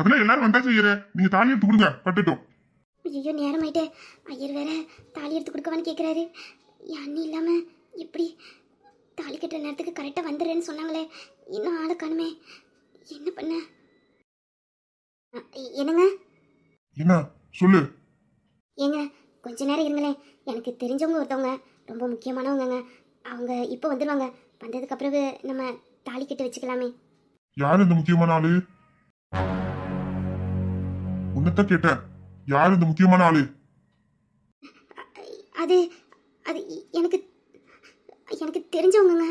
அதெல்லாம் எல்லாரும் வந்தா செய்யற. நீங்க தாலி எடுத்து கொடுங்க. கட்டுட்டோம் ஐயோ நேரம் ஆயிட்டு ஐயர் வேற தாலி எடுத்து கொடுக்கவான்னு கேட்குறாரு அண்ணி இல்லாம எப்படி தாலி கட்டுற நேரத்துக்கு கரெக்டாக வந்துடுறேன்னு சொன்னாங்களே. இன்னும் ஆளை காணுமே. என்ன பண்ண? என்னங்க? என்ன? சொல்லு. ஏங்க கொஞ்ச நேரம் இருங்களேன். எனக்கு தெரிஞ்சவங்க ஒருத்தவங்க ரொம்ப முக்கியமானவங்கங்க. அவங்க இப்போ வந்துடுவாங்க வந்ததுக்கு பிறகு நம்ம தாலி கட்டி வச்சுக்கலாமே. யார் இந்த முக்கியமான ஆளு? உன்னதான் கேட்டேன். யார் இந்த முக்கியமான ஆளு? அது அது எனக்கு எனக்கு தெரிஞ்சவங்கங்க.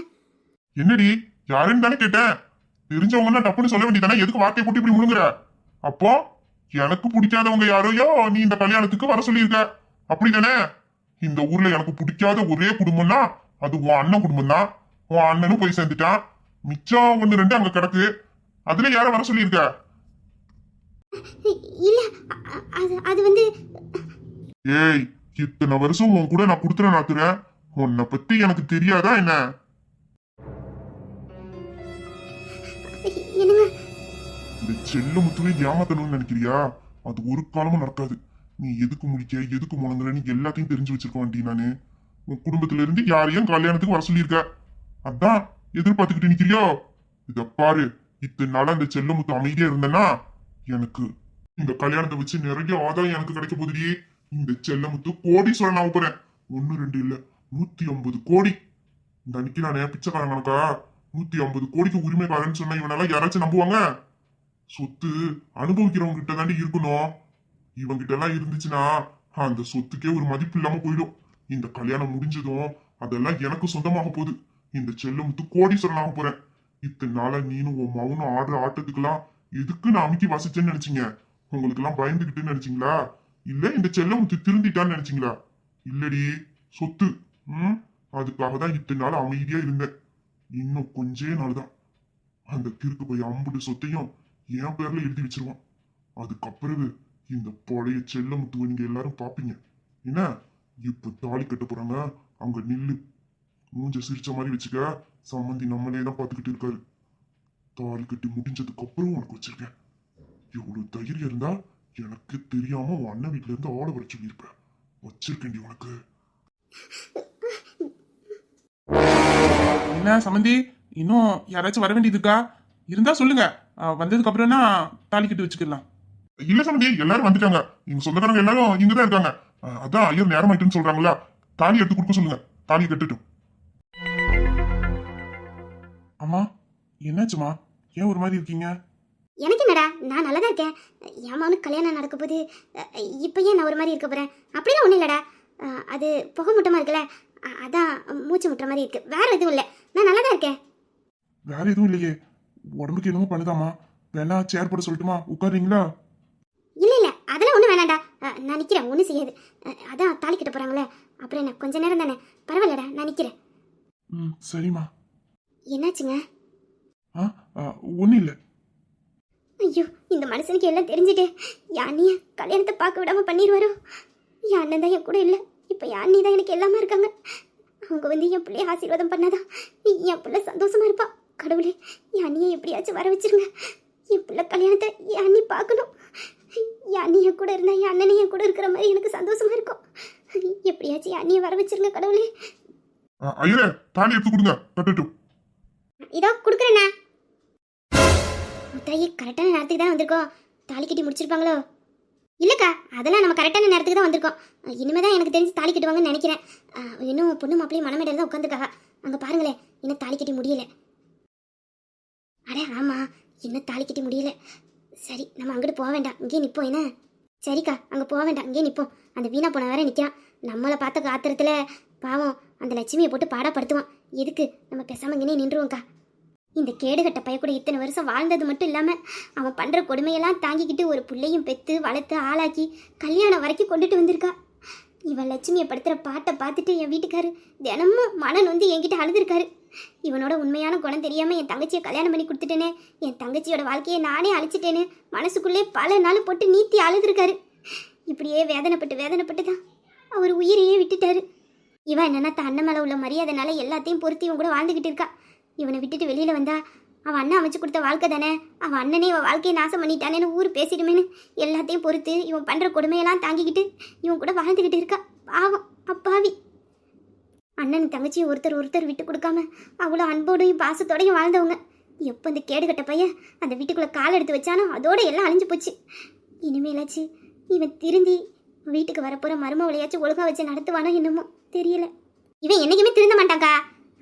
என்னடி? யாருன்னு தானே கேட்டேன். தெரிஞ்சவங்கன்னா டப்புன்னு சொல்ல வேண்டியதானே எதுக்கு வார்த்தையை போட்டு இப்படி முழுங்குற? அப்போ எனக்கு பிடிக்காதவங்க யாரையோ நீ இந்த கல்யாணத்துக்கு வர சொல்லியிருக்க. அப்படிதானே? இந்த ஊர்ல எனக்கு பிடிக்காத ஒரே குடும்பம்னா அது உன் அண்ணன் குடும்பம் தான். உன் அண்ணனும் போய் சேர்ந்துட்டான். மிச்சம் ஒண்ணு ரெண்டு அங்க கிடக்கு. அதுல யார வர சொல்லியிருக்க? இல்ல அ- அ- அது அது வந்து ஏய் இத்தனை வருஷம் உன் கூட நான் கொடுத்துற நாத்துறேன் உன்னை பத்தி எனக்கு தெரியாதா என்ன? இந்த செல்ல முத்துவே ஏமாத்தணும்னு நினைக்கிறியா? அது ஒரு காலமும் நடக்காது. நீ எதுக்கு முடிக்க எதுக்கு முழங்குறன்னு எல்லாத்தையும் தெரிஞ்சு வச்சிருக்க வேண்டி நானு. உன் குடும்பத்துல இருந்து யாரையும் கல்யாணத்துக்கு வர சொல்லியிருக்க. அதான் எதிர்பார்த்துக்கிட்டு நிக்கிறியோ? இத பாரு இத்தனை நாளா இந்த செல்ல முத்து அமைதியா இருந்தேன்னா எனக்கு. இந்த கல்யாணத்தை வச்சு நிறைய ஆதாயம் எனக்கு கிடைக்க போகுதுடி. இந்த செல்ல முத்து கோடீஸ்வரன் ஆக போறேன் ஒண்ணு ரெண்டு இல்ல. நூத்தி ஐம்பது கோடி. இந்த அன்னைக்கு நானே பிச்சைக்காரன் கணக்கா? நூத்தி ஐம்பது கோடிக்கு உரிமைக்காரன்னு சொன்னா இவனெல்லாம் யாராச்சும் நம்புவாங்க? சொத்து அனுபவிக்கிறவங்க கிட்ட தாண்டி இருக்கணும். இவங்கிட்ட எல்லாம் இருந்துச்சுன்னா அந்த சொத்துக்கே ஒரு மதிப்பு இல்லாம போயிடும். இந்த கல்யாணம் முடிஞ்சதும் அதெல்லாம் எனக்கு சொந்தமாக போகுது. இந்த செல்லமுத்து கோடீஸ்வரன் ஆக போறேன் இத்தனை நாளா நீனும் உன் மவுனும் ஆடுற ஆட்டத்துக்கெல்லாம் எதுக்கு நான் அமைக்கி வாசிச்சேன்னு நினைச்சீங்க? உங்களுக்கு எல்லாம் பயந்துகிட்டுன்னு நினைச்சீங்களா? இல்ல இந்த செல்லமுத்து திருந்திட்டான்னு நினைச்சீங்களா? இல்லடி சொத்து. ம்? அதுக்காக தான் இத்தனை நாள் அமைதியா இருந்தேன். இன்னும் கொஞ்சே நாள் தான். அந்த கிறுக்கு போய் அம்புட்டு சொத்தையும் என் பேர்ல எழுதி வச்சிருவான். அதுக்கப்புறவு இந்த பழைய செல்லமுத்துவ நீங்க எல்லாரும் பாப்பீங்க. என்ன? இப்ப தாலி கட்ட போறாங்க. அங்க நில்லு. மூஞ்ச சிரிச்ச மாதிரி வச்சுக்க. சம்மந்தி நம்மளே தான் பாத்துக்கிட்டு இருக்காரு. தாலி கட்டி முடிஞ்சதுக்கு அப்புறம் உனக்கு வச்சிருக்கேன். எவ்வளவு தைரியம் இருந்தா எனக்கு தெரியாம உன் அண்ணன் வீட்டுல இருந்து ஆளை வர சொல்லியிருப்பேன் வச்சிருக்கேன்டி உனக்கு. என்ன சம்மந்தி இன்னும் யாராச்சும் வர வேண்டியது இருக்கா இருந்தா சொல்லுங்க. வந்ததுக்கு அப்புறம்னா தாலி கட்டி வச்சுக்கலாம். இல்ல சம்மந்தி எல்லாரும் வந்துட்டாங்க. எங்க சொந்தக்காரங்க எல்லாரும் இங்கதான் இருக்காங்க. அஹ் அதான் ஐயர் நேரம் ஆயிட்டுன்னு சொல்றாங்களா தாலி எடுத்து கொடுக்க சொல்லுங்க. தாலி கட்டுட்டும். அம்மா என்னாச்சுமா ஏன் ஒரு மாதிரி இருக்கீங்க? எனக்கு என்னடா? நான் நல்லா தான் இருக்கேன். என் மகனுக்கு கல்யாணம் நடக்க போது இப்போ ஏன் நான் ஒரு மாதிரி இருக்க போகிறேன் அப்படிலாம் ஒன்றும் இல்லைடா. அது புகை மூட்டமாக இருக்குல்ல? அதான் மூச்சு முட்டுற மாதிரி இருக்கு. வேற எதுவும் இல்லை. நான் நல்லா தான் இருக்கேன். வேற எதுவும் இல்லையே. உடம்புக்கு என்னமோ பண்ணுதாம்மா வேணா சேர் போட சொல்லட்டுமா? உட்காருறீங்களா? இல்லை இல்லை. அதெல்லாம் ஒன்றும் வேணாம்டா. நான் நிற்கிறேன் ஒன்றும் செய்யாது. அதான் தாலி கட்ட போகிறாங்களே அப்புறம் என்ன? கொஞ்ச நேரம் தானே? பரவாயில்லடா. நான் நிற்கிறேன் ம் சரிம்மா. என்னாச்சுங்க? ஆ ஒன்றும் இல்லை ஐயோ இந்த மனுஷனுக்கு எல்லாம் தெரிஞ்சுட்டு யானிய கல்யாணத்தை பார்க்க விடாம பண்ணிடுவாரோ என் அண்ணன் தான் என் கூட இல்லை. இப்போ யானி தான் எனக்கு எல்லாமே இருக்காங்க? அவங்க வந்து என் பிள்ளைய ஆசீர்வாதம் பண்ணாதான் என் பிள்ளை சந்தோஷமா இருப்பா. கடவுளே அண்ணியை எப்படியாச்சும் வர வச்சிருங்க. என் பிள்ளை கல்யாணத்தை அண்ணி பார்க்கணும். என் கூட இருந்தா என் அண்ணனை என் கூட இருக்கிற மாதிரி எனக்கு சந்தோஷமா இருக்கும். எப்படியாச்சும் அண்ணியை வர வச்சிருங்க கடவுளே. ஐயரே தாலி எடுத்து கொடுங்க. இதோ கொடுக்குறேண்ணா. முத்தாயி கரெக்டான நேரத்துக்கு தான் வந்திருக்கோம். தாலி கட்டி முடிச்சிருப்பாங்களோ? இல்லைக்கா அதெல்லாம் நம்ம கரெக்டான நேரத்துக்கு தான் வந்திருக்கோம். இனிமே தான் எனக்கு தெரிஞ்சு தாலி கட்டுவாங்கன்னு நினைக்கிறேன். இன்னும் பொண்ணு மாப்பிள்ளையும் மனமேடையில் தான் உட்காந்துருக்காங்க அங்கே பாருங்களேன் இன்னும் தாலி கட்டி முடியல. அட ஆமாம் இன்னும் தாலி கட்டி முடியல. சரி நம்ம அங்கிட்டு போக வேண்டாம். இங்கேயே நிற்போம் என்ன? சரிக்கா அங்கே போக வேண்டாம். இங்கேயே நிற்போம் அந்த வீணா போன வேற நிற்கிறான் நம்மளை பார்த்த காத்திரத்தில் பாவம் அந்த லட்சுமியை போட்டு பாடப்படுத்துவான் எதுக்கு? நம்ம பேசாமல் இங்கேயே நின்றுவோம்க்கா இந்த கேடுகட்ட பைய கூட இத்தனை வருஷம் வாழ்ந்தது மட்டும் இல்லாமல் அவன் பண்ணுற கொடுமையெல்லாம் தாங்கிக்கிட்டு ஒரு பிள்ளையும் பெற்று வளர்த்து ஆளாக்கி கல்யாணம் வரைக்கும் கொண்டுட்டு வந்திருக்கா. இவன் லட்சுமியை படுத்துகிற பாட்டை பார்த்துட்டு என் வீட்டுக்காரு தினமும் மனன் வந்து என்கிட்ட அழுதுருக்காரு. இவனோட உண்மையான குணம் தெரியாமல் என் தங்கச்சியை கல்யாணம் பண்ணி கொடுத்துட்டேனே. என் தங்கச்சியோட வாழ்க்கையை நானே அழிச்சிட்டேனே. மனசுக்குள்ளே பல நாள் போட்டு நீத்தி அழுதுருக்காரு. இப்படியே வேதனைப்பட்டு வேதனைப்பட்டு தான் அவர் உயிரையே விட்டுட்டாரு. இவன் என்னன்னா தன் மேலே உள்ள மரியாதைனால எல்லாத்தையும் பொறுத்து இவன் கூட வாழ்ந்துக்கிட்டு இருக்கா. இவனை விட்டுட்டு வெளியில் வந்தா அவன் அண்ணன் அமைச்சு கொடுத்த வாழ்க்கை தானே? அவன் அண்ணனே இவன் வாழ்க்கையை நாசம் பண்ணிட்டானேன்னு ஊர் பேசிடுமேன்னு எல்லாத்தையும் பொறுத்து இவன் பண்ணுற கொடுமையெல்லாம் தாங்கிக்கிட்டு இவன் கூட வாழ்ந்துக்கிட்டு இருக்கா. பாவம் அப்பாவி. அண்ணன் தங்கச்சியை ஒருத்தர் ஒருத்தர் விட்டு கொடுக்காம அவ்வளோ அன்போடையும் பாசத்தோடையும் வாழ்ந்தவங்க. எப்போ இந்த கேடுகட்ட பையன் அந்த வீட்டுக்குள்ளே கால் எடுத்து வச்சானோ அதோட எல்லாம் அழிஞ்சு போச்சு. இனிமேலாச்சு இவன் திருந்தி வீட்டுக்கு வரப்போகிற மருமவளையாச்சும் ஒழுங்கா வச்சு நடத்துவானோ என்னமோ தெரியல. இவன் என்றைக்குமே திருந்த மாட்டாங்க்கா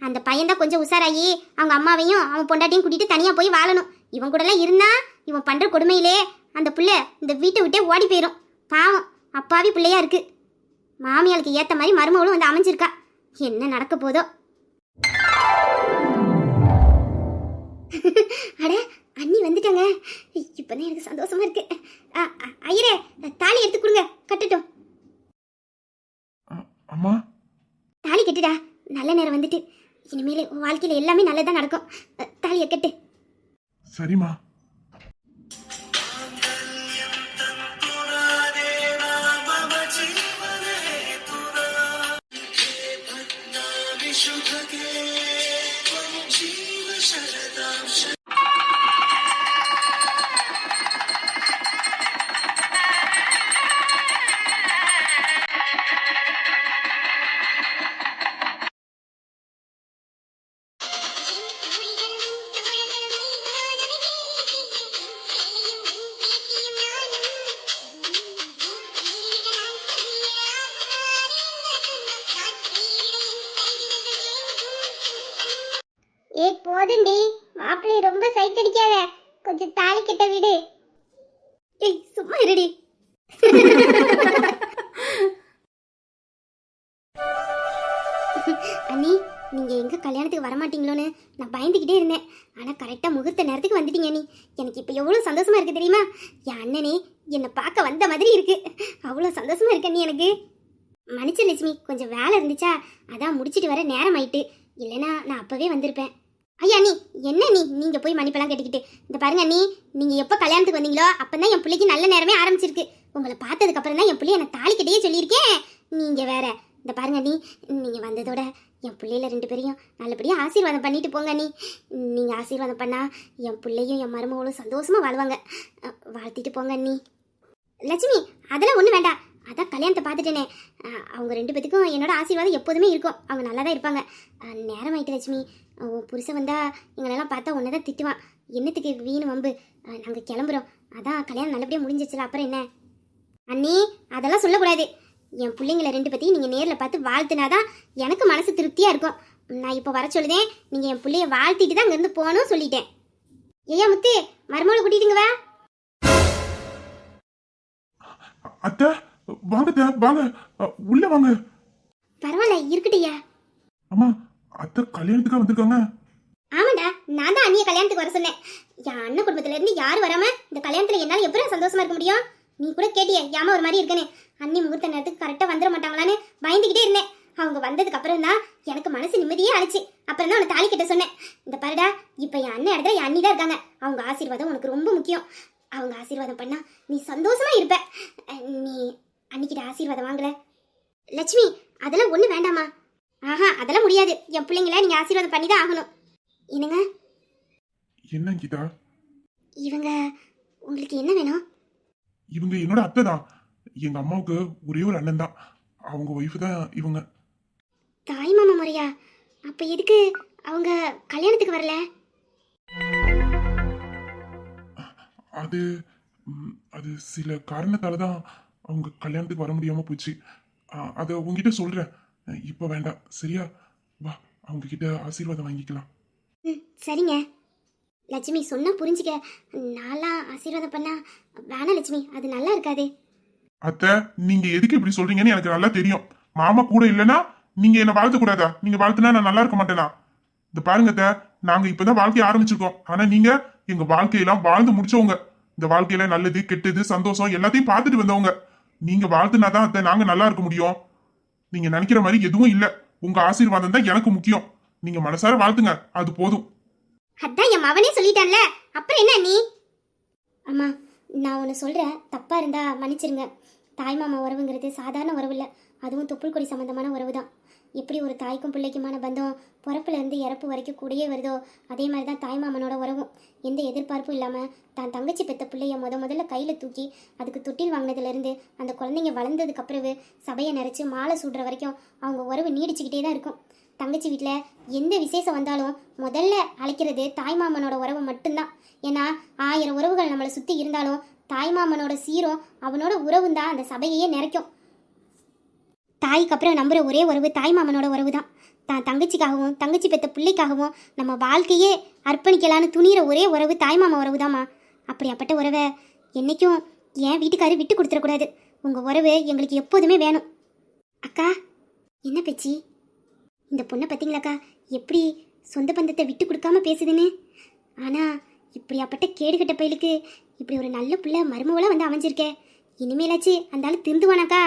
அந்த பையன் தான் கொஞ்சம் உஷாராகி அவங்க அம்மாவையும் அவன் பொண்டாட்டியும் கூட்டிட்டு தனியாக போய் வாழணும். இவன் கூடலாம் இருந்தா இவன் பண்ணுற கொடுமையிலே அந்த புள்ள இந்த வீட்டை விட்டே ஓடி போயிடும் பாவம் அப்பாவி பிள்ளையா இருக்கு. மாமியாளுக்கு ஏற்ற மாதிரி மருமவளும் வந்து அமைஞ்சிருக்கா. என்ன நடக்க போதோ. அட அண்ணி வந்துட்டாங்க. இப்பதான் எனக்கு சந்தோஷமா இருக்கு. ஐயரே தாலி எடுத்து கொடுங்க கட்டட்டும். அம்மா. தாலி கட்டுடா. நல்ல நேரம் வந்துட்டு. இனிமேல் வாழ்க்கையில் எல்லாமே நல்லதா நடக்கும். தாலியை கட்டு. சரிம்மா. போதுண்டி. மாப்பிள்ளை ரொம்ப சைட் அடிக்காத கொஞ்சம் தாலி கிட்ட விடு. ஏய் சும்மா இருடி. அண்ணி நீங்க எங்க கல்யாணத்துக்கு வரமாட்டீங்களோன்னு நான் பயந்துக்கிட்டே இருந்தேன். ஆனா கரெக்டா முகூர்த்த நேரத்துக்கு வந்துட்டீங்க நீ எனக்கு இப்போ எவ்வளோ சந்தோஷமா இருக்கு தெரியுமா? என் அண்ணனே என்னை பார்க்க வந்த மாதிரி இருக்கு. அவ்வளோ சந்தோஷமா இருக்க நீ எனக்கு. மன்னிச்சு லட்சுமி கொஞ்சம் வேலை இருந்துச்சா? அதான் முடிச்சிட்டு வர நேரம் ஆயிட்டு இல்லைன்னா நான் அப்பவே வந்திருப்பேன். ஐயா நீ என்ன நீ? நீங்கள் போய் மன்னிப்பெல்லாம் கேட்டுக்கிட்டு. இந்த பாருங்க நீ நீங்கள் எப்போ கல்யாணத்துக்கு வந்தீங்களோ அப்போ தான் என் பிள்ளைக்கு நல்ல நேரமே ஆரம்பிச்சிருக்கு. உங்களை பார்த்ததுக்கு அப்புறம் தான் என் பிள்ளைய எனக்கு தாலி சொல்லியிருக்கேன். நீங்கள் வேற இந்த பாருங்க நீ நீங்கள் வந்ததோட என் பிள்ளையில ரெண்டு பேரையும் நல்லபடியாக ஆசீர்வாதம் பண்ணிட்டு போங்க நீ. நீங்கள் ஆசீர்வாதம் பண்ணால் என் பிள்ளையும் என் மருமகளும் சந்தோஷமாக வாழ்வாங்க. வாழ்த்திட்டு போங்க நீ. லட்சுமி அதெல்லாம் ஒன்றும் வேண்டாம். அதான் கல்யாணத்தை பார்த்துட்டேனே. அவங்க ரெண்டு பேத்துக்கும் என்னோட ஆசீர்வாதம் எப்போதுமே இருக்கும். அவங்க நல்லா தான் இருப்பாங்க நேரம் ஆயிட்டு லட்சுமி. உன் புருஷன் வந்தா எங்களெல்லாம் பார்த்தா உன்னை தான் திட்டுவான். என்னத்துக்கு வீணு வம்பு? நாங்கள் கிளம்புறோம். அதான் கல்யாணம் நல்லபடியாக முடிஞ்சிச்சுல அப்புறம் என்ன? அண்ணி அதெல்லாம் சொல்லக்கூடாது. என் பிள்ளைங்களை ரெண்டு பற்றியும் நீங்கள் நேரில் பார்த்து வாழ்த்துனாதான் எனக்கு மனசு திருப்தியாக இருக்கும். நான் இப்போ வர சொல்லுதேன் நீங்கள் என் பிள்ளைய வாழ்த்திட்டு தான் அங்கேருந்து போகணும் சொல்லிட்டேன். ஐயா முத்து மருமகளை கூட்டிட்டுங்க வா. அத்தை வாங்க வாங்க. உள்ள வாங்க. பரவாயில்ல இருக்கட்டும்யா அம்மா அத்தை கல்யாணத்துக்கா வந்திருக்காங்க. ஆமாடா நான் தான் அண்ணிய கல்யாணத்துக்கு வர சொன்னேன். என் அண்ணன் குடும்பத்துல இருந்து யாரும் வராம இந்த கல்யாணத்துல என்னால எப்படி சந்தோஷமா இருக்க முடியும்? நீ கூட கேட்டிய ஏமா ஒரு மாதிரி இருக்கனே அண்ணி முகூர்த்த நேரத்துக்கு கரெக்டா வந்துட மாட்டாங்களான்னு பயந்துகிட்டே இருந்தேன். அவங்க வந்ததுக்கு அப்புறம் தான் எனக்கு மனசு நிம்மதியே ஆச்சு அப்புறம் தான் உன்னை தாலி கிட்ட சொன்னேன். இந்த பாருடா இப்ப என் அண்ணன் இடத்துல என் அண்ணி தான் இருக்காங்க. அவங்க ஆசீர்வாதம் உனக்கு ரொம்ப முக்கியம். அவங்க ஆசீர்வாதம் பண்ணா நீ சந்தோஷமா இருப்ப. நீ அன்னிக்கிட்ட ஆசீர்வாதம் வாங்கல. லட்சுமி அதெல்லாம் ஒண்ணு வேண்டாமா ஆஹா அதெல்லாம் முடியாது. என் பிள்ளைங்கள நீங்க ஆசீர்வாதம் பண்ணி தான் ஆகணும். என்னங்க? என்ன கீதா? இவங்க உங்களுக்கு என்ன வேணும்? இவங்க என்னோட அத்தை தான் எங்க அம்மாவுக்கு ஒரே ஒரு அண்ணன் தான். அவங்க ஒய்ஃப் தான் இவங்க. தாய் மாமா முறையா? அப்ப எதுக்கு அவங்க கல்யாணத்துக்கு வரல? அது ம், அது சில காரணத்தால தான் அவங்க கல்யாணத்துக்கு வர முடியாம போச்சு. ஆ, அதை உங்ககிட்ட சொல்றேன். இப்போ வேண்டாம். சரியா? வா அவங்க கிட்ட ஆசீர்வாதம் வாங்கிக்கலாம். ம் சரிங்க. லட்சுமி சொன்னா புரிஞ்சுக்க. நான்லாம் ஆசீர்வாதம் பண்ணா வேணாம் லட்சுமி அது நல்லா இருக்காது. அத்தை நீங்க எதுக்கு இப்படி சொல்றீங்கன்னு எனக்கு நல்லா தெரியும். மாமா கூட இல்லைன்னா நீங்க என்ன வாழ்த்த கூடாதா? நீங்க வாழ்த்துனா நான் நல்லா இருக்க மாட்டேனா? இந்த பாருங்க அத்தை நாங்க இப்பதான் வாழ்க்கைய ஆரம்பிச்சிருக்கோம். ஆனா நீங்க எங்க வாழ்க்கையெல்லாம் வாழ்ந்து முடிச்சவங்க. இந்த வாழ்க்கையில நல்லது கெட்டது சந்தோஷம் எல்லாத்தையும் பார்த்துட்டு வந்தவங்க. நீங்க வாழ்த்துனா தான் அத்தை நாங்க நல்லா இருக்க முடியும். நீங்க நினைக்கிற மாதிரி எதுவும் இல்ல. உங்க ஆசீர்வாதம் தான் எனக்கு முக்கியம். நீங்க மனசார வாழ்த்துங்க. அது போதும். அதான் என் மவனே சொல்லிட்டான்ல. அப்புறம் என்ன நீ? அம்மா நான் உன்னை சொல்கிறேன் தப்பாக இருந்தா மன்னிச்சிருங்க. தாய் மாமா உறவுங்கிறது சாதாரண உறவு இல்லை. அதுவும் தொப்புள் கொடி சம்மந்தமான உறவு தான் எப்படி ஒரு தாய்க்கும் பிள்ளைக்குமான பந்தம் பிறப்புலேருந்து இறப்பு வரைக்கும் கூடயே வருதோ? அதே மாதிரி தான் தாய் மாமனோட உறவும். எந்த எதிர்பார்ப்பும் இல்லாமல் தான் தங்கச்சி பெத்த பிள்ளைய முத முதல்ல கையில் தூக்கி அதுக்கு தொட்டில் வாங்கினதுலேருந்து அந்த குழந்தைங்க வளர்ந்ததுக்கு அப்புறவு சபையை நிறச்சி மாலை சூடுற வரைக்கும் அவங்க உறவு நீடிச்சுக்கிட்டே தான் இருக்கும். தங்கச்சி வீட்டில் எந்த விசேஷம் வந்தாலும் முதல்ல அழைக்கிறது தாய்மாமனோட உறவு மட்டும்தான். ஏன்னா ஆயிரம் உறவுகள் நம்மளை சுற்றி இருந்தாலும் தாய்மாமனோட சீரும் அவனோட உறவும் தான் அந்த சபையையே நிறைக்கும் தாய்க்கு அப்புறம் நம்புகிற ஒரே உறவு தாய்மாமனோட உறவு தான். தான் தங்கச்சிக்காகவும் தங்கச்சி பெற்ற பிள்ளைக்காகவும் நம்ம வாழ்க்கையே அர்ப்பணிக்கலான்னு துணிகிற ஒரே உறவு தாய்மாமா உறவு தாம்மா. அப்படியாப்பட்ட உறவை என்றைக்கும் என் வீட்டுக்காரு விட்டு கொடுத்துடக்கூடாது உங்கள் உறவு எங்களுக்கு எப்போதுமே வேணும். அக்கா என்ன பேச்சு? இந்த பொண்ணை பார்த்தீங்களாக்கா எப்படி சொந்த பந்தத்தை விட்டு கொடுக்காம பேசுதுன்னு? ஆனால் இப்படியாப்பட்ட கேடுகட்ட பயலுக்கு இப்படி ஒரு நல்ல பிள்ளை மருமவளாக வந்து அமைஞ்சிருக்கே. இனிமேலாச்சு அந்த ஆள் திருந்துவானாக்கா?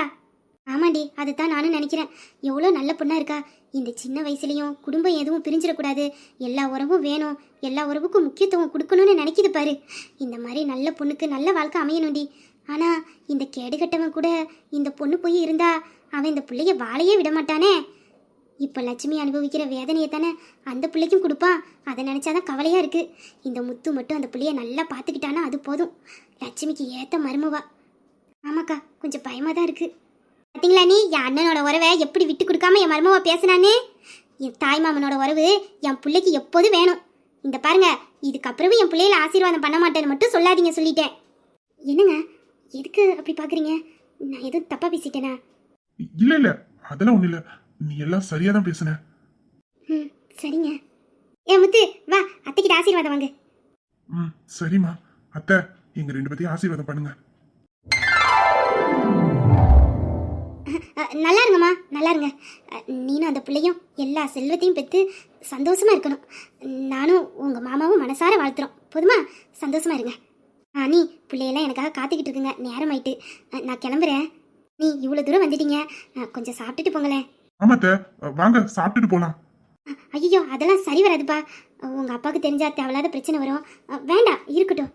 ஆமாண்டி அதுதான் நானும் நினைக்கிறேன். எவ்வளோ நல்ல பொண்ணா இருக்கா. இந்த சின்ன வயசுலேயும் குடும்பம் எதுவும் பிரிஞ்சிடக்கூடாது. எல்லா உறவும் வேணும். எல்லா உறவுக்கும் முக்கியத்துவம் கொடுக்கணும்னு நினைக்கிது பாரு. இந்த மாதிரி நல்ல பொண்ணுக்கு நல்ல வாழ்க்கை அமையணும்டி. ஆனால் இந்த கேடுகட்டவன் கூட இந்த பொண்ணு போய் இருந்தா அவன் இந்த பிள்ளைய வாழையே விட மாட்டானே. இப்போ லட்சுமி அனுபவிக்கிற வேதனையை தானே அந்த பிள்ளைக்கும் கொடுப்பான். அதை நினச்சாதான் கவலையாக இருக்குது இந்த முத்து மட்டும் அந்த பிள்ளைய நல்லா பார்த்துக்கிட்டானா அது போதும். லட்சுமிக்கு ஏற்ற மருமவா. ஆமாக்கா கொஞ்சம் பயமாக தான் இருக்குது பார்த்தீங்களா நீ? என் அண்ணனோட உறவை எப்படி விட்டு கொடுக்காம என் மருமவா பேசுனானே? என் தாய் மாமனோட உறவு என் பிள்ளைக்கு எப்போதும் வேணும்? இந்த பாருங்க இதுக்கப்புறமும் என் பிள்ளையில ஆசீர்வாதம் பண்ண மாட்டேன்னு மட்டும் சொல்லாதீங்க சொல்லிட்டேன். என்னங்க? எதுக்கு அப்படி பார்க்குறீங்க நான் எதுவும் தப்பாக பேசிட்டேனா? இல்ல இல்ல. அதெல்லாம் ஒண்ணு இல்ல. நீ எல்லாம் சரியா தான் பேசுன. ம் சரிங்க. ஏ முத்து வா அத்தைக்கிட்ட ஆசீர்வாதம் வாங்க. ம் சரிம்மா. அத்தை எங்க ரெண்டு பேத்தையும் ஆசீர்வாதம் பண்ணுங்க. நல்லா இருங்கம்மா நல்லா இருங்க நீனும் அந்த பிள்ளையும் எல்லா செல்வத்தையும் பெற்று சந்தோஷமா இருக்கணும். நானும் உங்கள் மாமாவும் மனசார வாழ்த்துறோம். போதுமா? சந்தோஷமா இருங்க. ஆ நீ பிள்ளையெல்லாம் எனக்காக காத்துக்கிட்டு இருக்குங்க. நேரமாயிட்டு. நான் கிளம்புறேன். நீ இவ்வளோ தூரம் வந்துட்டீங்க. கொஞ்சம் சாப்பிட்டுட்டு போங்களேன். ஆமா அத்தை வாங்க சாப்பிட்டுட்டு போலாம். ஐயோ அதெல்லாம் சரி வராதுப்பா. உங்கள் அப்பாவுக்கு தெரிஞ்சா தேவையில்லாத பிரச்சனை வரும். வேண்டாம் இருக்கட்டும்.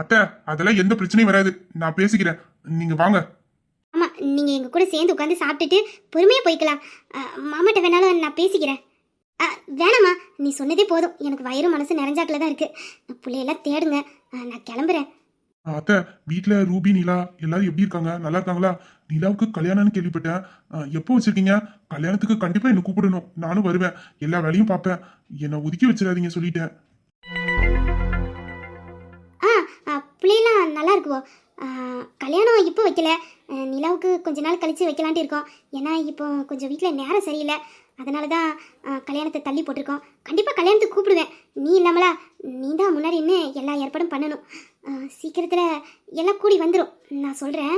அத்தை அதெல்லாம் எந்த பிரச்சனையும் வராது. நான் பேசிக்கிறேன். நீங்க வாங்க. நீங்கள் எங்கள் கூட சேர்ந்து உட்காந்து சாப்பிட்டுட்டு பொறுமையாக போய்க்கலாம். மாமாட்ட வேணாலும் நான் பேசிக்கிறேன். வேணாம்மா. நீ சொன்னதே போதும். எனக்கு வயிறு மனசு நிறைஞ்சாக்கில் தான் இருக்குது பிள்ளையெல்லாம் தேடுங்க. நான் கிளம்புறேன். அத்தை வீட்ல ரூபி நிலா எல்லாரும் எப்படி இருக்காங்க? நல்லா இருக்காங்களா? நிலாவுக்கு கல்யாணம்னு கேள்விப்பட்டேன். எப்போ வச்சிருக்கீங்க? கல்யாணத்துக்கு கண்டிப்பா என்ன கூப்பிடணும். நானும் வருவேன். எல்லா வேலையும் பார்ப்பேன். என்னை ஒதுக்கி வச்சிடாதீங்க சொல்லிட்டேன். ஆ அ, பிள்ளையெல்லாம் நல்லா இருக்குவோ? கல்யாணம் இப்போ வைக்கல. நிலாவுக்கு கொஞ்ச நாள் கழித்து வைக்கலான்ட்டு இருக்கோம். ஏன்னா இப்போ கொஞ்சம் வீட்டில் நேரம் சரியில்லை. அதனால தான் கல்யாணத்தை தள்ளி போட்டிருக்கோம். கண்டிப்பாக கல்யாணத்துக்கு கூப்பிடுவேன். நீ இல்லாமலா நீ தான் முன்னாடி நின்று எல்லா ஏற்பாடும் பண்ணணும். சீக்கிரத்தில் எல்லாம் கூடி வந்துடும் நான் சொல்கிறேன்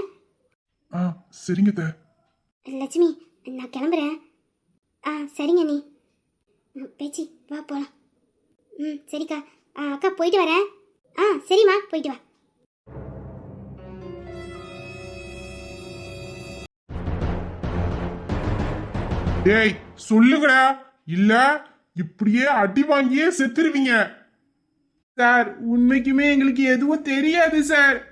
ஆ சரிங்க அத்தை. லட்சுமி நான் கிளம்புறேன். ஆ சரிங்க நீ. பேச்சி வா போகலாம் ம் சரிக்கா. ஆ அக்கா போயிட்டு வரேன். ஆ சரிம்மா போயிட்டு வா. டேய் சொல்லுங்கடா. இல்ல இப்படியே அடி வாங்கியே செத்துருவீங்க. சார் உண்மைக்குமே எங்களுக்கு எதுவும் தெரியாது சார்.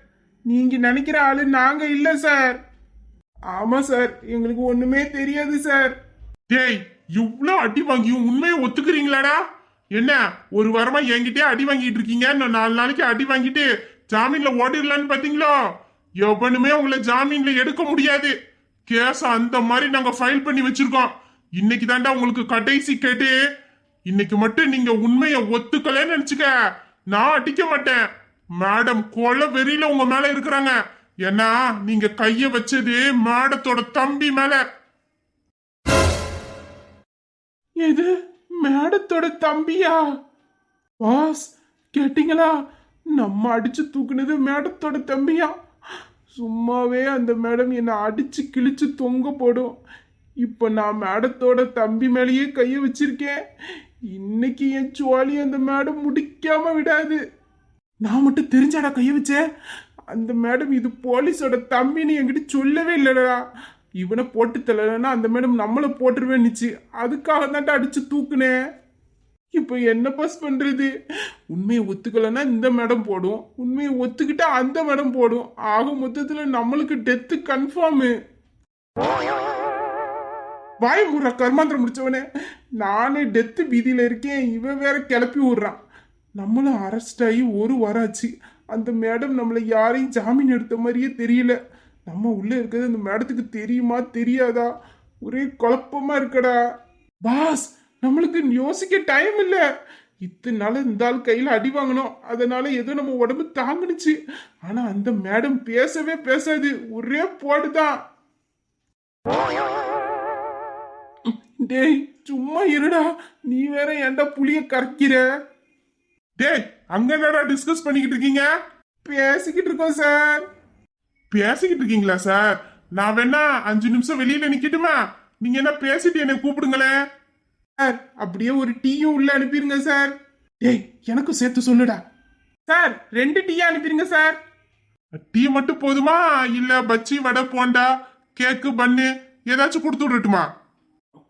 நீங்க நினைக்கிற ஆளு நாங்க இல்ல சார். ஆமா சார். எங்களுக்கு ஒண்ணுமே தெரியாது சார். டேய் இவ்வளோ அடி வாங்கியும் உண்மையை ஒத்துக்கிறீங்களாடா? என்ன ஒரு வாரமா என்கிட்டயே அடி வாங்கிட்டு இருக்கீங்க? இன்னும் நாலு நாளைக்கு அடி வாங்கிட்டு ஜாமீன்ல ஓடிடலான்னு பாத்தீங்களோ? எவனுமே உங்களை ஜாமீன்ல எடுக்க முடியாது. கேஸ் அந்த மாதிரி நாங்க ஃபைல் பண்ணி வச்சிருக்கோம். இன்னைக்கு தாண்டா உங்களுக்கு கடைசி கேட்டு. இன்னைக்கு மட்டும் நீங்க உண்மையை ஒத்துக்கலன்னு நினைச்சுக்க. நான் அடிக்க மாட்டேன். மேடம் கொலை வெறியில உங்க மேல இருக்கிறாங்க. ஏன்னா நீங்க கைய வச்சது மேடத்தோட தம்பி மேல. எது மேடத்தோட தம்பியா? பாஸ் கேட்டீங்களா? நம்ம அடிச்சு தூக்குனது மேடத்தோட தம்பியா? சும்மாவே அந்த மேடம் என்னை அடிச்சு கிழிச்சு தொங்க போடும். இப்போ நான் மேடத்தோட தம்பி மேலேயே கையை வச்சிருக்கேன். இன்னைக்கு என் சுவாலி அந்த மேடம் முடிக்காம விடாது. நான் மட்டும் தெரிஞ்சாடா கைய வச்சேன் அந்த மேடம் இது போலீஸோட தம்பின்னு என்கிட்ட சொல்லவே இல்லைடா. இவனை போட்டு தரலன்னா அந்த மேடம் நம்மளை போட்டுருவேன்னுச்சு அதுக்காக தான்டா அடிச்சு தூக்குனேன் இப்போ என்ன பாஸ் பண்ணுறது உண்மையை ஒத்துக்கலைன்னா இந்த மேடம் போடும். உண்மையை ஒத்துக்கிட்டா அந்த மேடம் போடும். ஆக மொத்தத்தில் நம்மளுக்கு டெத்து கன்ஃபார்மு வாய் முற கர்மாந்திரம் முடிச்சவனே நானே டெத்து வீதியில் இருக்கேன் இவன் வேற கிளப்பி விடுறான். நம்மளும் அரெஸ்ட் ஆகி ஒரு வாரம் ஆச்சு. அந்த மேடம் நம்மளை யாரையும் ஜாமீன் எடுத்த மாதிரியே தெரியல. நம்ம உள்ளே இருக்கிறது அந்த மேடத்துக்கு தெரியுமா தெரியாதா? ஒரே குழப்பமாக இருக்கடா. பாஸ் நம்மளுக்கு யோசிக்க டைம் இல்லை. இத்தனை நாள் இந்த ஆள் கையில் அடி வாங்கணும் அதனால ஏதோ நம்ம உடம்பு தாங்கினுச்சு. ஆனால் அந்த மேடம் பேசவே பேசாது. ஒரே போடுதான். டேய் சும்மா இருடா. நீ வேற ஏன்டா புளிய கரைக்கிற டேய் அங்க என்னடா டிஸ்கஸ் பண்ணிக்கிட்டு இருக்கீங்க? பேசிக்கிட்டு இருக்கோம் சார். பேசிக்கிட்டு இருக்கீங்களா சார்? நான் வேணா அஞ்சு நிமிஷம் வெளியில நிக்கட்டுமா? நீங்க என்ன பேசிட்டு என்ன கூப்பிடுங்களேன் சார் அப்படியே ஒரு டீயும் உள்ள அனுப்பிடுங்க சார். டேய் எனக்கும் சேர்த்து சொல்லுடா. சார் ரெண்டு டீயா அனுப்பிடுங்க சார். டீ மட்டும் போதுமா? இல்ல பச்சி வடை போண்டா கேக்கு பன்னு ஏதாச்சும் கொடுத்து விடட்டுமா?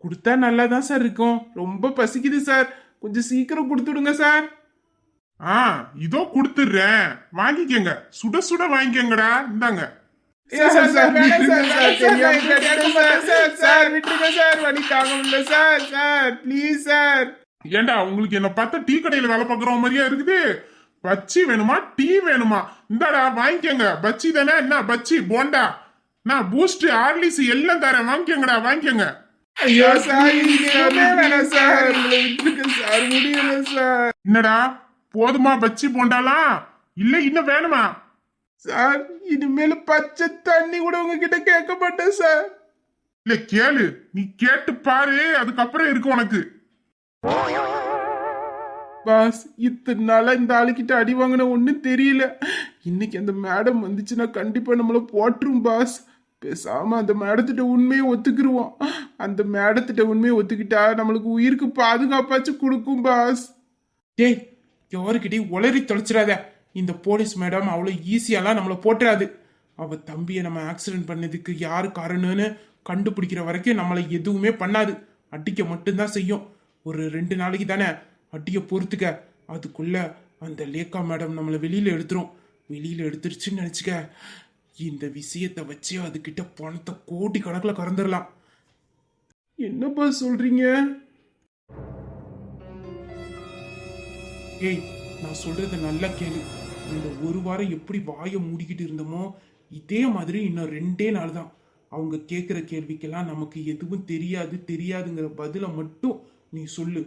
கொடுத்தா நல்லா தான் சார் இருக்கும். ரொம்ப பசிக்குது சார். கொஞ்சம் சீக்கிரம் கொடுத்துடுங்க சார். ஆ இதோ கொடுத்துடுறேன். வாங்கிக்கங்க. சுட சுட வாங்கிக்கங்கடா. இந்தாங்க. ஏண்டா உங்களுக்கு என்ன பார்த்தா டீ கடையில வேலை பார்க்குற மாதிரியா இருக்குது? பச்சி வேணுமா? டீ வேணுமா? இந்தாடா வாங்கிக்கங்க. பச்சி தானே? என்ன பச்சி போண்டா. நான் பூஸ்ட் ஹார்லிஸ் எல்லாம் தரேன். வாங்கிக்கங்கடா வாங்கிக்கங்க. ஐயோ சார், வேணாம் சார், உங்களை விட்டுருங்க சார், முடியல சார். என்னடா போதுமா பச்சி போண்டாலாம் இல்ல இன்னும் வேணுமா? சார், இனிமேல் பச்சை தண்ணி கூட உங்ககிட்ட கேட்க மாட்டேன் சார். இல்ல கேளு. நீ கேட்டு பாரு அதுக்கப்புறம் இருக்கு உனக்கு. பாஸ் இத்தனை நாளா இந்த ஆளுக்கிட்ட அடி வாங்கின ஒன்றும் தெரியல. இன்னைக்கு அந்த மேடம் வந்துச்சுன்னா கண்டிப்பா நம்மள போட்டுரும் பாஸ். பேசாம அந்த மேடத்திட்ட உண்மையை ஒத்துக்கிருவோம். அந்த மேடத்திட்ட உண்மையை ஒத்துக்கிட்டா நம்மளுக்கு உயிருக்கு பாதுகாப்பாச்சும் கொடுக்கும் பாஸ். டேய் யாருக்கிட்டையும் உளறி தொலைச்சிடாத. இந்த போலீஸ் மேடம் அவ்வளோ ஈஸியாலாம் நம்மளை போட்டுறாது. அவ தம்பியை நம்ம ஆக்சிடென்ட் பண்ணதுக்கு யார் காரணம்னு கண்டுபிடிக்கிற வரைக்கும் நம்மளை எதுவுமே பண்ணாது. அடிக்க மட்டும்தான் செய்யும். ஒரு ரெண்டு நாளைக்கு தானே அடிக்க பொறுத்துக்க. அதுக்குள்ள அந்த லேக்கா மேடம் நம்மளை வெளியில எடுத்துரும். வெளியில எடுத்துருச்சுன்னு நினச்சிக்க. இந்த விஷயத்தை வச்சு அதுக்கிட்ட பணத்தை கோடி கணக்கில் கறந்துடலாம். என்னப்பா சொல்றீங்க? ஏய் நான் சொல்றத நல்லா கேளு. இந்த ஒரு வாரம் எப்படி வாயை மூடிக்கிட்டு இருந்தோமோ இதே மாதிரி இன்னும் ரெண்டே நாள் தான். அவங்க கேட்குற கேள்விக்கெல்லாம் நமக்கு எதுவும் தெரியாது தெரியாதுங்கிற பதிலை மட்டும் நீ சொல்லு.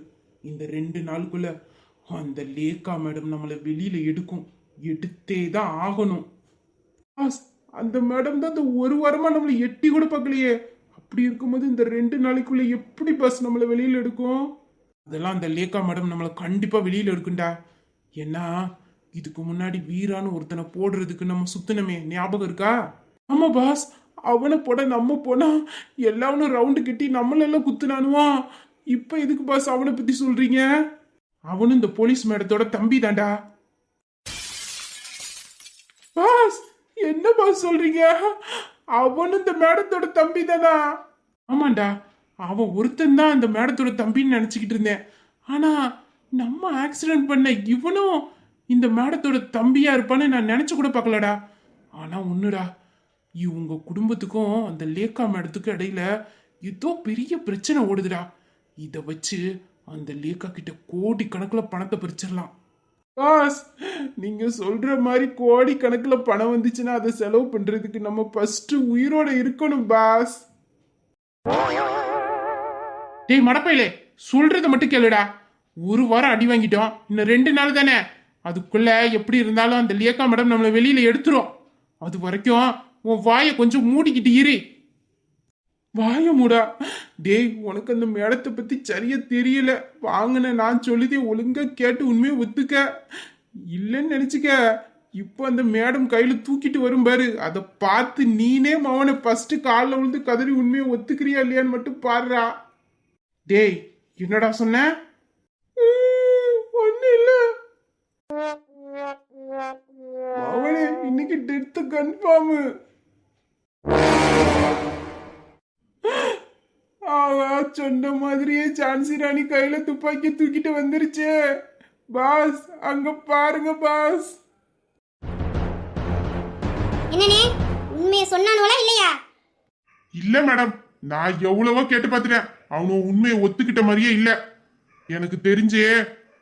இந்த ரெண்டு நாளுக்குள்ள அந்த லேக்கா மேடம் நம்மளை வெளியில எடுக்கும். எடுத்தே தான் ஆகணும். பாஸ், அந்த மேடம் தான் இந்த ஒரு வாரமாக நம்மளை எட்டி கூட பார்க்கலையே. அப்படி இருக்கும்போது இந்த ரெண்டு நாளைக்குள்ளே எப்படி பஸ் நம்மளை வெளியில் எடுக்கும்? அதெல்லாம் அந்த லேக்கா மேடம் நம்மளை கண்டிப்பாக வெளியில் எடுக்கும்டா. ஏன்னா இதுக்கு முன்னாடி வீரான்னு ஒருத்தனை போடுறதுக்கு நம்ம சுத்தினமே. ஞாபகம் இருக்கா? ஆமாம் பாஸ் அவனை போட நம்ம போனால் எல்லாவனும் ரவுண்டு கட்டி நம்மளெல்லாம் குத்துனானுவா இப்போ எதுக்கு பாஸ் அவனை பற்றி சொல்கிறீங்க அவனும் இந்த போலீஸ் மேடத்தோட தம்பி தாண்டா பாஸ் என்னப்பா சொல்றீங்க? அவனும் இந்த மேடத்தோட தம்பி தானா? ஆமாண்டா அவன் ஒருத்தன் தான் இந்த மேடத்தோட தம்பின்னு நினச்சிக்கிட்டு இருந்தேன். ஆனால் நம்ம ஆக்சிடென்ட் பண்ண இவனும் இந்த மேடத்தோட தம்பியாக இருப்பான்னு நான் நினச்சி கூட பார்க்கலடா. ஆனால் ஒன்றுடா இவங்க குடும்பத்துக்கும் அந்த லேக்கா மேடத்துக்கும் இடையில ஏதோ பெரிய பிரச்சனை ஓடுதுடா. இதை வச்சு அந்த லேக்கா கிட்ட கோடி கணக்கில் பணத்தை பறிச்சிடலாம். பாஸ் நீங்க சொல்ற மாதிரி கோடி கணக்குல பணம் வந்துச்சுன்னா அதை செலவு பண்றதுக்கு நம்ம ஃபர்ஸ்ட் உயிரோட இருக்கணும் பாஸ் டேய் மடப்பையிலே சொல்றத மட்டும் கேளுடா. ஒரு வாரம் அடி வாங்கிட்டோம். இன்னும் ரெண்டு நாள் தானே. அதுக்குள்ள எப்படி இருந்தாலும் அந்த லியக்கா மேடம் நம்மளை வெளியில எடுத்துரும். அது வரைக்கும் உன் வாயை கொஞ்சம் மூடிக்கிட்டு இரு. வாய மூடா. டேய் உனக்கு அந்த மேடத்தை பத்தி சரியா தெரியல. வாங்கின நான் சொல்லிதே ஒழுங்கா கேட்டு உண்மையை ஒத்துக்க. இல்லைன்னு நினைச்சுக்க. இப்போ அந்த மேடம் கையில தூக்கிட்டு வரும் பாரு. அதை பார்த்து நீனே மவனை ஃபர்ஸ்ட் காலில் விழுந்து கதறி உண்மையை ஒத்துக்கிறியா இல்லையான்னு மட்டும் பாடுறா. டேய் என்னடா சொன்ன? ஒன்றும் இல்லை. அவனே இன்னைக்கு டெத்து கன்ஃபார்மு ஆகா சொன்ன மாதிரியே ஜான்சி ராணி கையில துப்பாக்கி தூக்கிட்டு வந்துருச்சே. பாஸ் அங்க பாருங்க பாஸ். என்னண்ணே உண்மையை சொன்னானுவலா இல்லையா? இல்ல மேடம் நான் எவ்வளவோ கேட்டு பார்த்துட்டேன். அவனும் உண்மையை ஒத்துக்கிட்ட மாதிரியே இல்ல. எனக்கு தெரிஞ்சே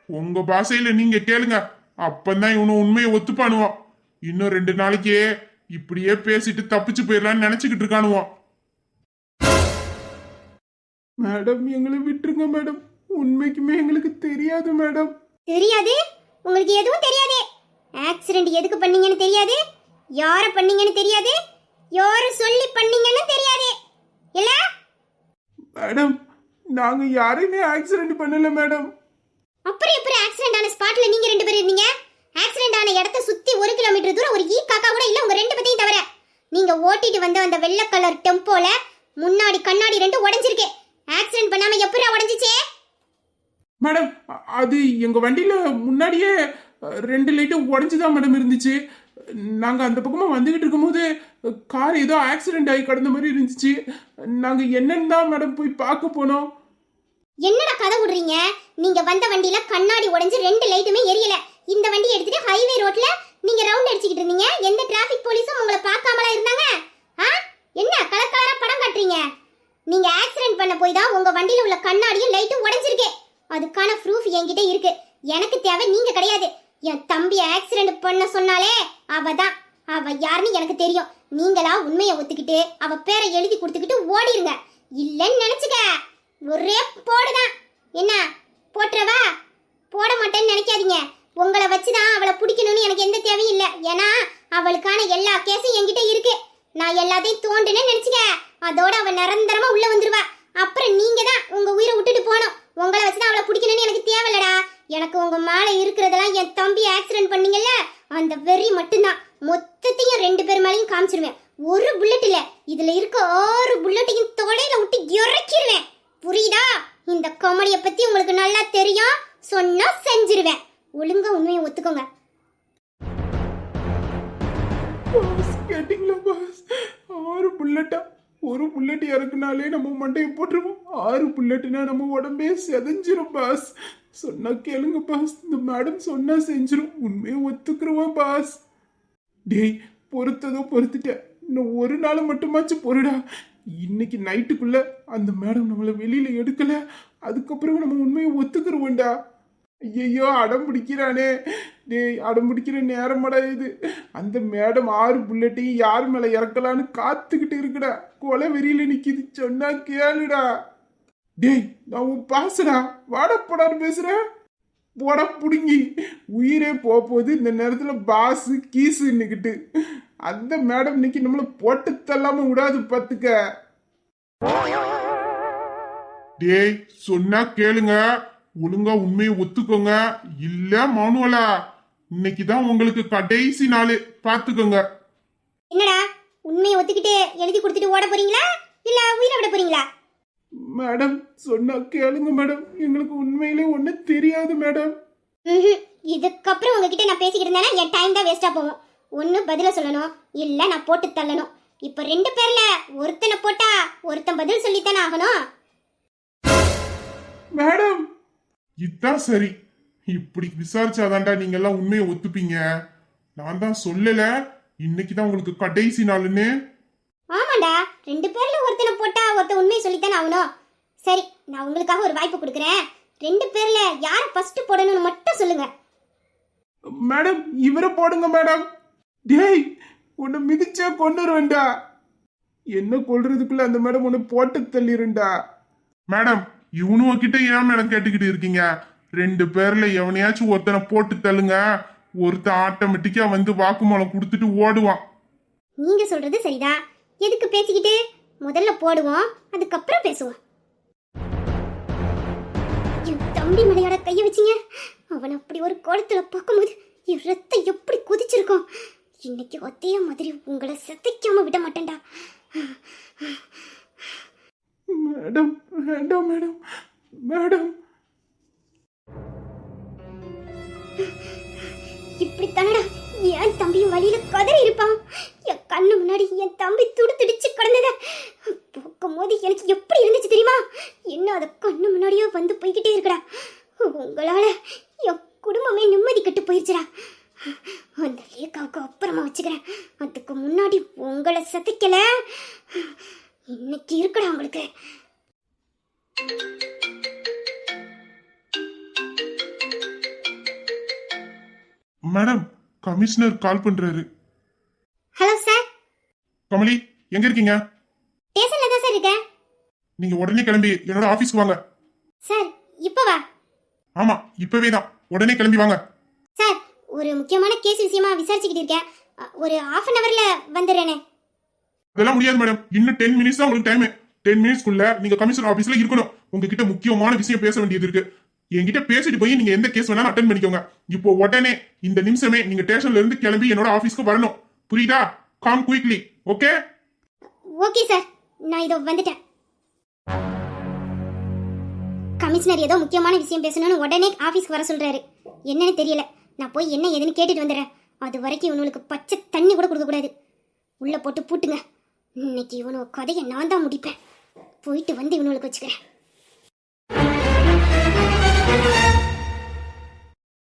உங்க பாஷையில நீங்க கேளுங்க. அப்பந்தான் இவனும் உண்மையை ஒத்துப்பானுவான் இன்னும் ரெண்டு நாளைக்கு இப்படியே பேசிட்டு தப்பிச்சு போயிடலான்னு நினைச்சுக்கிட்டு இருக்கானுவான் மேடம் எங்களை விட்டுருங்க மேடம். உண்மைக்குமே எங்களுக்கு தெரியாது மேடம். தெரியாது? உங்களுக்கு எதுவும் தெரியாது? ஆக்சிடென்ட் எதுக்கு பண்ணீங்கன்னு தெரியாது? யார பண்ணீங்கன்னு தெரியாது? யார சொல்லி பண்ணீங்கன்னு தெரியாது? இல்ல? மேடம் நாங்க யாரையுமே ஆக்சிடென்ட் பண்ணல மேடம். அப்புறம் எப்படி ஆக்சிடென்ட் ஆன ஸ்பாட்ல நீங்க ரெண்டு பேரும் இருந்தீங்க? ஆக்சிடென்ட் ஆன இடத்த சுத்தி ஒரு கிலோமீட்டர் தூரம் ஒரு ஈ காக்கா கூட இல்ல உங்க ரெண்டு பேத்தையும் தவிர. நீங்க ஓட்டிட்டு வந்த அந்த வெள்ளை கலர் டெம்போல முன்னாடி கண்ணாடி ரெண்டு உடைஞ்சிருக்கு. ஆக்சிடென்ட் பண்ணாம எப்படிடா உடைஞ்சிச்சே? மேடம் அது எங்க வண்டியில முன்னாடியே ரெண்டு லைட்டு உடஞ்சுதான் மேடம் இருந்துச்சு. நாங்க அந்த பக்கமா வந்துகிட்டு இருக்கும்போது கார் ஏதோ ஆக்சிடென்ட் ஆகி கடந்த மாதிரி இருந்துச்சு. நாங்க என்னன்னு தான் மேடம் போய் பார்க்க போனோம். என்னடா கதை விடுறீங்க? நீங்க வந்த வண்டியில கண்ணாடி உடைஞ்சு ரெண்டு லைட்டுமே எரியல. இந்த வண்டி எடுத்துட்டு ஹைவே ரோட்ல நீங்க ரவுண்ட் அடிச்சுக்கிட்டு இருந்தீங்க. எந்த டிராஃபிக் போலீஸும் உங்களை பார்க்காமலா இருந்தாங்க? ஆ? என்ன கலர் கலரா படம் காட்டுறீங்க? நீங்க ஆக்சிடென்ட் பண்ண போய் தான் உங்க வண்டியில உள்ள கண்ணாடியும் லைட்டும் உடைஞ்சிருக்கே. அதுக்கான ப்ரூஃப் என்கிட்ட இருக்கு. எனக்கு தேவை நீங்க கிடையாது. என் தம்பி ஆக்சிடென்ட் பண்ண சொன்னாலே அவ தான். அவ யாருன்னு எனக்கு தெரியும். நீங்களா உண்மையை ஒத்துக்கிட்டு அவ பேரை எழுதி கொடுத்துக்கிட்டு ஓடிருங்க. இல்லைன்னு நினைச்சுக்க. ஒரே போடுதான் என்ன? போட்டுறவா? போட மாட்டேன்னு நினைக்காதீங்க. உங்களை வச்சுதான் அவளை பிடிக்கணும்னு எனக்கு எந்த தேவையும் இல்லை. ஏன்னா அவளுக்கான எல்லா கேஸும் என்கிட்ட இருக்கு. நான் எல்லாத்தையும் தோண்டுனேன்னு நினைச்சுக்க. அதோட அவள் நிரந்தரமா உள்ள வந்துருவா. அப்புறம் நீங்க தான் உங்க உயிரை விட்டுட்டு போகணும். உங்களை வச்சுதான் அவளை பிடிக்கணும்னு எனக்கு தேவையில்லடா. எனக்கு உங்க மேல இருக்கிறதெல்லாம் என் தம்பி ஆக்சிடென்ட் பண்ணீங்கல்ல அந்த வெறி மட்டும்தான். மொத்தத்தையும் ரெண்டு பேர் மேலேயும் காமிச்சிருவேன். ஒரு புல்லட் இல்ல. இதுல இருக்க ஆறு புல்லட்டையும் தொலைல விட்டு இறக்கிடுவேன் புரியுதா? இந்த காமெடியை பத்தி உங்களுக்கு நல்லா தெரியும் சொன்னா செஞ்சிருவேன். ஒழுங்கா உண்மையை ஒத்துக்கோங்க. பாஸ் கேட்டிங்களா பாஸ் ஆறு புல்லட்டா ஒரு புல்லட் இறக்குனாலே நம்ம மண்டையை போட்டுருவோம். ஆறு புல்லட்னா நம்ம உடம்பே செதஞ்சிரும் பாஸ் சொன்னா கேளுங்க பாஸ் இந்த மேடம் சொன்னா செஞ்சிரும். உண்மையை ஒத்துக்குருவோம் பாஸ் டேய் பொறுத்ததோ பொறுத்துட்டேன் இன்னும் ஒரு நாள் மட்டுமாச்சும் பொறுடா. இன்னைக்கு நைட்டுக்குள்ள அந்த மேடம் நம்மளை வெளியில எடுக்கல. அதுக்கப்புறம் நம்ம உண்மையை ஒத்துக்குருவோண்டா ஐயோ அடம் பிடிக்கிறானே. டேய் அடம் பிடிக்கிற நேரமாடா இது. அந்த மேடம் ஆறு புல்லட்டையும் யார் மேலே இறக்கலான்னு காத்துக்கிட்டு இருக்குடா. கொலை வெறியில் நிற்கிது சொன்னா கேளுடா. டேய் நான் உன் பாசுடா வாடா போடான்னு போட போடா உயிரே போக போகுது இந்த நேரத்துல பாசு கீசுன்னுக்கிட்டு அந்த மேடம் இன்னைக்கு நம்மளை போட்டு தள்ளாம விடாது பார்த்துக்க டேய் சொன்னா கேளுங்க. ஒழுங்கா உண்மையை ஒத்துக்கோங்க. இல்ல மானுவலா இன்னைக்கு தான் உங்களுக்கு கடைசி நாள். பாத்துக்கோங்க என்னடா? உண்மையை ஒத்துக்கிட்டு எழுதி கொடுத்துட்டு ஓட போறீங்களா? இல்ல உயிரை விட போறீங்களா? மேடம் சொன்னா கேளுங்க மேடம். எங்களுக்கு உண்மையிலே ஒன்றும் தெரியாது மேடம். இதுக்கப்புறம் உங்ககிட்ட நான் பேசிக்கிட்டு இருந்தேன்னா என் டைம் தான் வேஸ்டா போகும். ஒண்ணு பதில சொல்லணும். இல்ல நான் போட்டு தள்ளணும். இப்ப ரெண்டு பேர்ல ஒருத்தனை போட்டா ஒருத்தன் பதில் சொல்லித்தானே ஆகணும்? மேடம். இதான் சரி. இப்படி விசாரிச்சாதான்டா நீங்க எல்லாம் உண்மையை ஒத்துப்பீங்க. நான் தான் சொல்லல. இன்னைக்கு தான் உங்களுக்கு கடைசி நாளுன்னு. ஆமாண்டா. ரெண்டு பேர்ல ஒருத்தனை போட்டா ஒருத்தன் உண்மையை சொல்லித்தானே ஆகணும். சரி நான் உங்களுக்காக ஒரு வாய்ப்பு கொடுக்குறேன். ரெண்டு பேர்ல யாரை ஃபர்ஸ்ட் போடணும்னு மட்டும் சொல்லுங்க. மேடம் இவரை போடுங்க மேடம். டேய் உன்னை மிதிச்சே கொண்டு வருவேன்டா என்ன கொல்றதுக்குள்ள அந்த மேடம் உன்னை போட்டு தள்ளிருண்டா மேடம் இவனுவ கிட்ட ஏன் மேடம் கேட்டுக்கிட்டு இருக்கீங்க? ரெண்டு பேர்ல எவனையாச்சும் ஒருத்தனை போட்டு தள்ளுங்க. ஒருத்த ஆட்டோமேட்டிக்கா வந்து வாக்குமூலம் கொடுத்துட்டு ஓடுவான். நீங்க சொல்றது சரிதான் எதுக்கு பேசிக்கிட்டு? முதல்ல போடுவோம் அதுக்கப்புறம் பேசுவோம். என் தம்பி மலையோட கைய வச்சீங்க. அவன் அப்படி ஒரு கோலத்துல பார்க்கும்போது என் ரத்தம் எப்படி குதிச்சிருக்கும்? இன்னைக்கு ஒத்தைய மாதிரி உங்களை செத்தைக்காம விட மாட்டேன்டா. மேடம் வேண்டாம் மேடம் மேடம் இப்படி தானடா என் தம்பியும் வழியில கதறி இருப்பான். என் கண்ணு முன்னாடி என் தம்பி துடுத்துடிச்சு கிடந்தத போக்கும் போது எனக்கு எப்படி இருந்துச்சு தெரியுமா? என்ன அதை கண்ணு முன்னாடியே வந்து போய்கிட்டே இருக்கடா. உங்களால என் குடும்பமே நிம்மதி கெட்டு போயிருச்சுடா. அந்த லேக்காவுக்கு அப்புறமா வச்சுக்கிறேன். அதுக்கு முன்னாடி உங்களை சதிக்கல இன்னைக்கு இருக்குடா உங்களுக்கு. மேடம் கமிஷனர் கால் பண்றாரு. Hello sir. கமலி எங்க இருக்கீங்க? ஸ்டேஷன்ல தான் சார் இருக்கேன் நீங்க உடனே கிளம்பி என்னோட ஆபீஸ்க்கு வாங்க. சார் இப்போ வா. ஆமா இப்பவே தான். உடனே கிளம்பி வாங்க. சார் ஒரு முக்கியமான கேஸ் விஷயமா விசாரிச்சுக்கிட்டு இருக்கேன். ஒரு ஹாஃப் அன் ஹவர்ல வந்துடுறேனே. அதெல்லாம் முடியாது மேடம். இன்னும் டென் மினிட்ஸ் தான் உங்களுக்கு டைம் டென் மினிட்ஸ்க்குள்ள நீங்க கமிஷனர் ஆபீஸ்ல இருக்கணும். உங்ககிட்ட முக்கியமான விஷயம் பேச வேண்டியது இருக்கு. என்கிட்ட பேசிட்டு போய் நீங்க எந்த கேஸ் வேணாலும் அட்டன் பண்ணிக்கோங்க. இப்போ உடனே இந்த நிமிஷமே நீங்க ஸ்டேஷன்ல இருந்து கிளம்பி என்னோட ஆபீஸ்க்கு வரணும். புரியுதா? Come quickly okay okay sir நான் இதோ வந்துட்டேன். கமிஷனர் ஏதோ முக்கியமான விஷயம் பேசணும்னு உடனே ஆஃபீஸ்க்கு வர சொல்றாரு. என்னன்னு தெரியல. நான் போய் என்ன ஏதுன்னு கேட்டுட்டு வந்துடுறேன். அது வரைக்கும் இவனுக்கு பச்சை தண்ணி கூட கொடுக்கக்கூடாது உள்ள போட்டு பூட்டுங்க. இன்னைக்கு இவனோட கதையை நான் தான் முடிப்பேன். போயிட்டு வந்து இவனுக்கு வச்சுக்கிறேன். Thank you.